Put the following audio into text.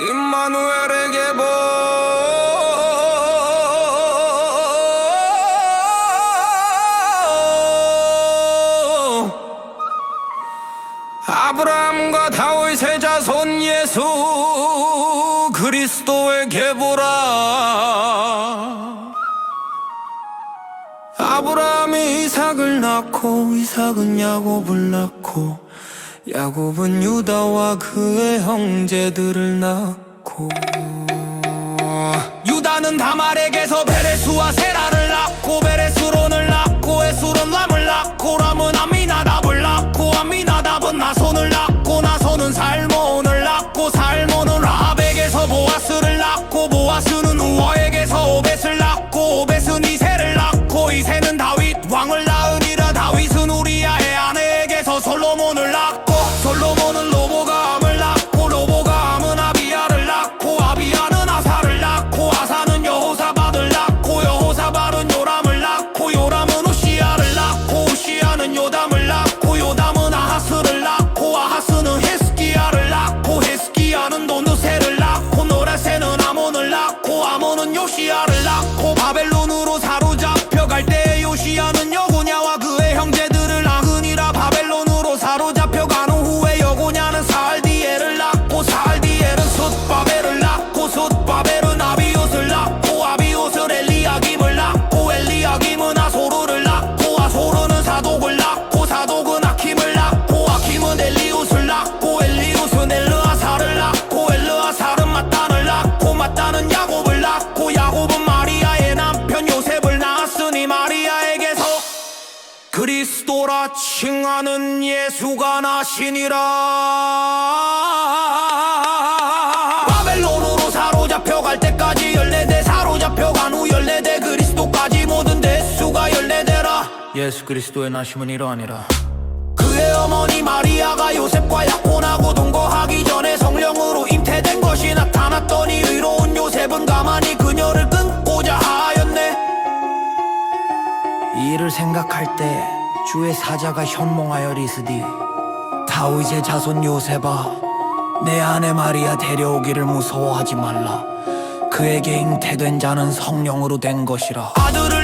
임마누엘에게 보. 아브라함과 다윗의 자손 예수 그리스도에게 보라. 아브라함이 이삭을 낳고 이삭은 야곱을 낳고 야곱은 유다와 그의 형제들을 낳고 유다는 다말에게서 베레스와 세라를 낳고 베레스론을 낳고 에스론 람을 낳고 람은 아 칭하는 예수가 나시니라. 바벨론으로 사로잡혀 갈 때까지 열네대 사로잡혀 간 후 열네대 그리스도까지 모든 대수가 열네대라. 예수 그리스도의 나심은 이러하니라. 그의 어머니 마리아가 요셉과 약혼하고 동거하기 전에 성령으로 잉태된 것이 나타났더니 의로운 요셉은 가만히 그녀를 끊고자 하였네. 이 일을 생각할 때 주의 사자가 현몽하여 리스디 다윗의 자손 요셉아 내 아내 마리아 데려오기를 무서워하지 말라. 그에게 잉태된 자는 성령으로 된 것이라. 아들을